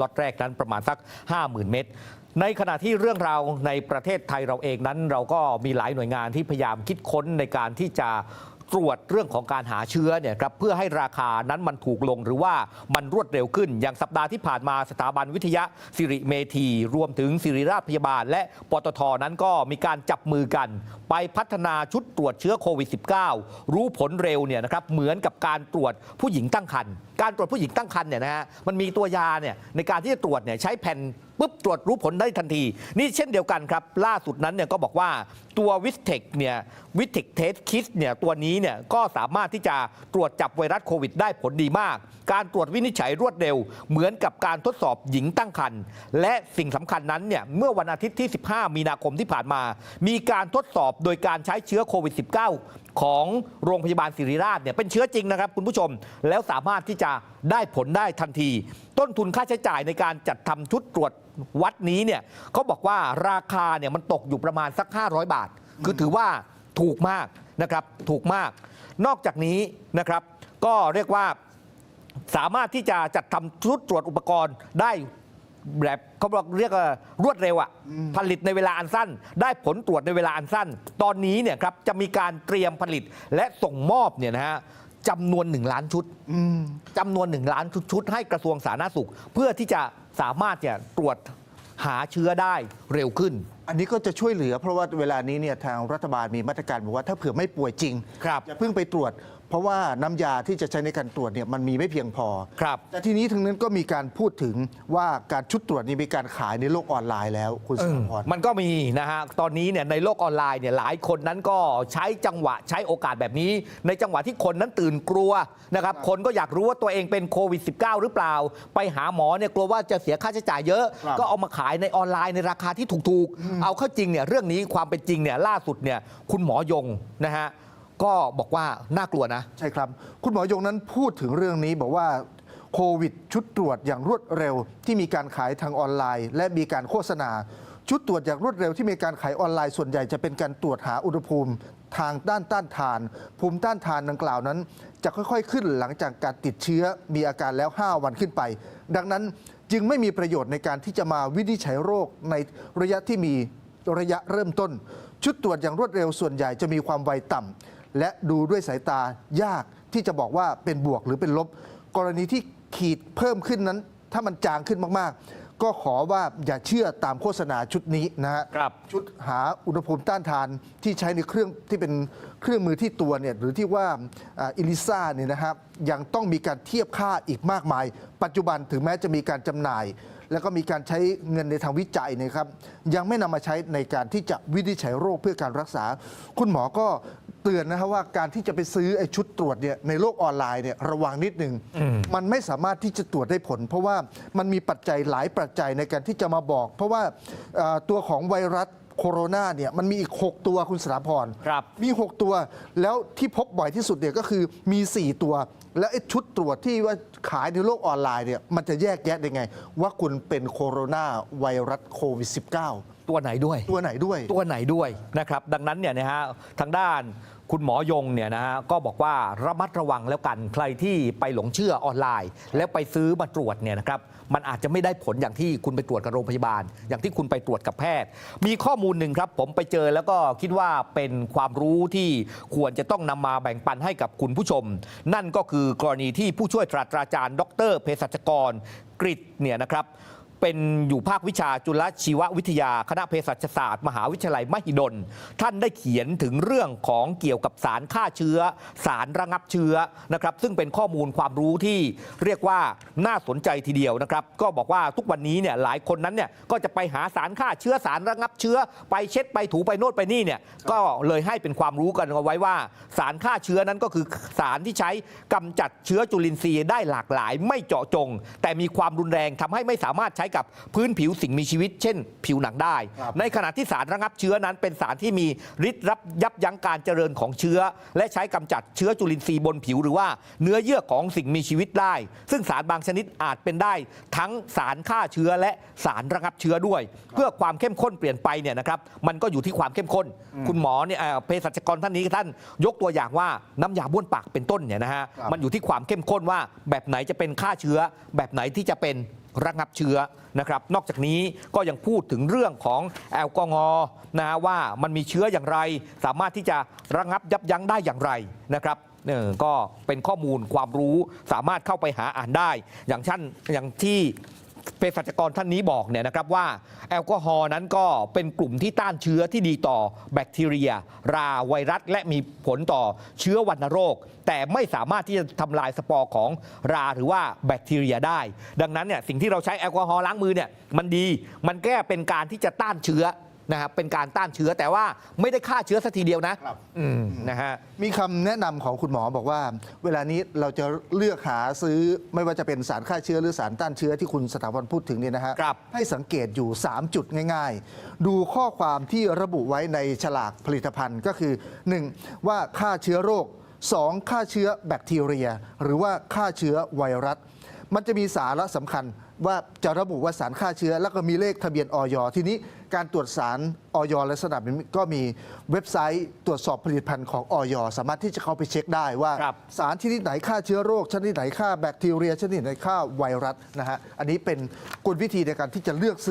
ล็อตแรกนั้นประมาณสัก 50,000 เมตร ในขณะที่เรื่องราวในประเทศไทยเราเองนั้น เราก็มีหลายหน่วยงานที่พยายามคิดค้นในการที่จะ ตรวจเรื่องของการหาเชื้อเนี่ยครับเพื่อให้ราคานั้นมันถูกลงหรือว่ามันรวดเร็วขึ้น อย่างสัปดาห์ที่ผ่านมาสถาบันวิทยาสิริเมธีรวมถึงสิริราชพยาบาล และปตทนั้นก็มีการจับมือกัน ไปพัฒนาชุดตรวจเชื้อโควิด -19 รู้ผลเร็วเนี่ยนะครับเหมือนกับการตรวจผู้หญิงตั้งครรภ์การตรวจผู้หญิงตั้งครรภ์เนี่ยนะฮะมันมีตัวยาเนี่ยในการที่จะตรวจเนี่ยใช้แผ่นปุ๊บตรวจรู้ผลได้ทันที นี่เช่นเดียวกันครับ ล่าสุดนั้นเนี่ยก็บอกว่าตัววิสเทคเนี่ยวิสเทคเทสคิสเนี่ยตัวนี้เนี่ยก็สามารถที่จะตรวจจับไวรัสโควิดได้ผลดีมาก การตรวจวินิจฉัยรวดเร็ว เหมือนกับการทดสอบหญิงตั้งครรภ์และสิ่งสำคัญนั้นเนี่ยเมื่อวันอาทิตย์ที่ 15 มีนาคมที่ผ่านมา มีการทดสอบโดยการใช้เชื้อโควิด -19 ของโรงพยาบาลศิริราชเนี่ยเป็นเชื้อจริงนะครับคุณผู้ชม แล้วสามารถที่จะได้ผลได้ทันที ต้นทุนค่าใช้จ่ายในการจัดทำชุดตรวจวัดนี้เนี่ยเขาบอกว่าราคาเนี่ยมันตกอยู่ประมาณสัก 500 บาท คือถือว่าถูกมากนะครับถูกมาก นอกจากนี้นะครับก็เรียกว่าสามารถที่จะจัดทำชุดตรวจอุปกรณ์ได้ แบบเขาบอกเรียกว่ารวดเร็วอะผลิตในเวลาอันสั้น ได้ผลตรวจในเวลาอันสั้น ตอนนี้เนี่ยครับจะมีการเตรียมผลิตและส่งมอบเนี่ยนะฮะจำนวน 1 ล้านชุดจำนวน 1 ล้านชุดให้กระทรวงสาธารณสุข เพื่อที่จะสามารถเนี่ยตรวจหาเชื้อได้เร็วขึ้น อันนี้ก็จะช่วยเหลือเพราะว่าเวลานี้เนี่ยทางรัฐบาลมีมาตรการบอกว่าถ้าเผื่อไม่ป่วยจริงครับอย่าเพิ่งไปตรวจเพราะว่าน้ำยาที่จะใช้ในการตรวจเนี่ยมันมีไม่เพียงพอ ครับ แต่ทีนี้ทั้งนั้นก็มีการพูดถึงว่าการชุดตรวจนี้มีการขายในโลกออนไลน์แล้วคุณสมพร มันก็มีนะฮะ ตอนนี้เนี่ยในโลกออนไลน์เนี่ยหลายคนนั้นก็ใช้จังหวะใช้โอกาสแบบนี้ ในจังหวะที่คนนั้นตื่นกลัวนะครับ คนก็อยากรู้ว่าตัวเองเป็นโควิด -19 หรือเปล่า ไปหาหมอเนี่ยกลัวว่าจะเสียค่าใช้จ่ายเยอะ ครับ ก็เอามาขายในออนไลน์ในราคาที่ถูกๆ เอาเข้าจริงเนี่ยเรื่องนี้ความเป็นจริงเนี่ยล่าสุดเนี่ยคุณหมอยงนะฮะ ก็บอกว่าน่ากลัวนะ ใช่ครับ คุณหมอยงนั้นพูดถึงเรื่องนี้บอกว่าโควิดชุดตรวจอย่างรวดเร็วที่มีการขายทางออนไลน์ และมีการโฆษณา ชุดตรวจอย่างรวดเร็วที่มีการขายออนไลน์ส่วนใหญ่จะเป็นการตรวจหาอุณหภูมิ ทางด้านต้านทาน ภูมิต้านทานดังกล่าวนั้น จะค่อยๆขึ้นหลังจากการติดเชื้อมีอาการแล้ว 5 วันขึ้นไป ดังนั้นจึงไม่มีประโยชน์ในการที่จะมาวินิจฉัยโรคในระยะที่มีระยะเริ่มต้น ชุดตรวจอย่างรวดเร็วส่วนใหญ่จะมีความไวต่ำ และดูด้วยสายตายากที่จะบอกว่าเป็นบวกหรือเป็นลบ กรณีที่ขีดเพิ่มขึ้นนั้น ถ้ามันจางขึ้นมากๆ ก็ขอว่าอย่าเชื่อตามโฆษณาชุดนี้นะฮะครับชุดหาอุณหภูมิต้านทานที่ใช้ในเครื่องที่เป็นเครื่องมือที่ตัวเนี่ยหรือที่ว่าอิลิซ่าเนี่ยนะครับยังต้องมีการเทียบค่าอีกมากมาย ปัจจุบันถึงแม้จะมีการจำหน่าย แล้วก็มีการใช้เงินในทางวิจัยเนะครับ ยังไม่นำมาใช้ในการที่จะวินิจฉัยโรคเพื่อการรักษา คุณหมอก็เตือนนะครับว่าการที่จะไปซื้อไอ้ชุดตรวจเนี่ยในโลกออนไลน์เนี่ยระวังนิดหนึ่งมันไม่สามารถที่จะตรวจได้ผล เพราะว่ามันมีปัจจัยหลายปัจจัยในการที่จะมาบอก เพราะว่าเอ่อตัวของไวรัส โคโรนาเนี่ยมันมีอีก 6 ตัวคุณสถาพร ครับ มี 6 ตัวแล้วที่พบบ่อยที่สุดเนี่ยก็คือมี 4 ตัว แล้วไอ้ชุดตรวจที่ว่าขายในโลกออนไลน์เนี่ยมันจะแยกแยะได้ไง ว่าคุณเป็นโคโรนาไวรัสโควิด -19 ตัวไหนด้วย ตัวไหนด้วย ตัวไหนด้วยนะครับ ดังนั้นเนี่ยนะฮะทางด้านคุณหมอยงเนี่ยนะฮะก็บอกว่าระมัดระวังแล้วกันใครที่ไปหลงเชื่อออนไลน์ แล้วไปซื้อมาตรวจเนี่ยนะครับมันอาจจะไม่ได้ผลอย่างที่คุณไปตรวจกับโรงพยาบาล อย่างที่คุณไปตรวจกับแพทย์ มีข้อมูลหนึ่งครับ ผมไปเจอแล้วก็คิดว่าเป็นความรู้ที่ควรจะต้องนำมาแบ่งปันให้กับคุณผู้ชม นั่นก็คือกรณีที่ผู้ช่วยศาสตราจารย์ ดรเภสัชกรกริตเนี่ยนะครับ เป็นอยู่ภาควิชาจุลชีววิทยา คณะเภสัชศาสตร์ มหาวิทยาลัยมหิดล ท่านได้เขียนถึงเรื่องของเกี่ยวกับสารฆ่าเชื้อ สารระงับเชื้อนะครับซึ่งเป็นข้อมูลความรู้ที่เรียกว่าน่าสนใจทีเดียวนะครับ ก็บอกว่าทุกวันนี้เนี่ยหลายคนนั้นเนี่ยก็จะไปหาสารฆ่าเชื้อสารระงับเชื้อ ไปเช็ดไปถูไปโน่นไปนี่เนี่ยก็เลยให้เป็นความรู้กันเอาไว้ว่า สารฆ่าเชื้อนั้นก็คือสารที่ใช้กำจัดเชื้อจุลินทรีย์ได้หลากหลาย ไม่เจาะจง แต่มีความรุนแรงทำให้ไม่สามารถใช้กับพื้นผิวสิ่งมีชีวิต เช่น ผิวหนังได้ครับในขณะที่สารระงับเชื้อนั้นเป็นสารที่มีฤทธิ์รับยับยั้งการเจริญของเชื้อ และใช้กำจัดเชื้อจุลินทรีย์บนผิวหรือว่าเนื้อเยื่อของสิ่งมีชีวิตได้ ซึ่งสารบางชนิดอาจเป็นได้ ทั้งสารฆ่าเชื้อและสารระงับเชื้อด้วย เพื่อความเข้มข้นเปลี่ยนไปเนี่ยนะครับมันก็อยู่ที่ความเข้มข้น คุณหมอเนี่ยเอ่อเภสัชกรท่านนี้ท่านยกตัวอย่างว่าน้ำยาบ้วนปากเป็นต้นเนี่ยนะฮะครับมันอยู่ที่ความเข้มข้นว่าแบบไหนจะเป็นฆ่าเชื้อ แบบไหนที่จะเป็น ระงับเชื้อนะครับ นอกจากนี้ก็ยังพูดถึงเรื่องของแอลกอฮอล์นะว่ามันมีเชื้ออย่างไร สามารถที่จะระงับยับยั้งได้อย่างไรนะครับเออก็เป็นข้อมูลความรู้สามารถเข้าไปหาอ่านได้ อย่างเช่นอย่างที่ เภสัชกรท่านนี้บอกเนี่ยนะครับว่าแอลกอฮอล์นั้นก็เป็นกลุ่มที่ต้านเชื้อที่ดีต่อแบคทีเรีย ราไวรัส และมีผลต่อเชื้อวัณโรค แต่ไม่สามารถที่จะทำลายสปอร์ของราหรือว่าแบคทีเรียได้ ดังนั้นเนี่ยสิ่งที่เราใช้แอลกอฮอล์ล้างมือเนี่ยมันดีมันแก้เป็นการที่จะต้านเชื้อ นะครับเป็นการต้านเชื้อแต่ว่าไม่ได้ฆ่าเชื้อสัทีเดียวนะครับ อืมนะฮะ มีคำแนะนำของคุณหมอบอกว่า เวลานี้เราจะเลือกหาซื้อไม่ว่าจะเป็นสารฆ่าเชื้อหรือสารต้านเชื้อที่คุณสถาวันพูดถึงเนี่ยนะฮะครับ ให้สังเกตอยู่ 3 จุดง่าย ๆ ดูข้อความที่ระบุไว้ในฉลากผลิตภัณฑ์ก็คือ 1. ว่าฆ่าเชื้อโรค 2. ฆ่าเชื้อแบคทีเรีย หรือว่าฆ่าเชื้อไวรัส มันจะมีสาระสำคัญ ว่าจะระบุว่าสารฆ่าเชื้อ แล้วก็มีเลขทะเบียนออยทีนี้การตรวจสารออยลักษณะแบบนี้ก็มีเว็บไซต์ตรวจสอบผลิตภัณฑ์ของออยสามารถที่จะเข้าไปเช็คได้ว่าครับสารชนิดไหนฆ่าเชื้อโรคชนิดไหนฆ่าแบคทีเรียชนิดไหนฆ่าไวรัสนะฮะอันนี้เป็นกลวิธีในการที่จะเลือกซื้อ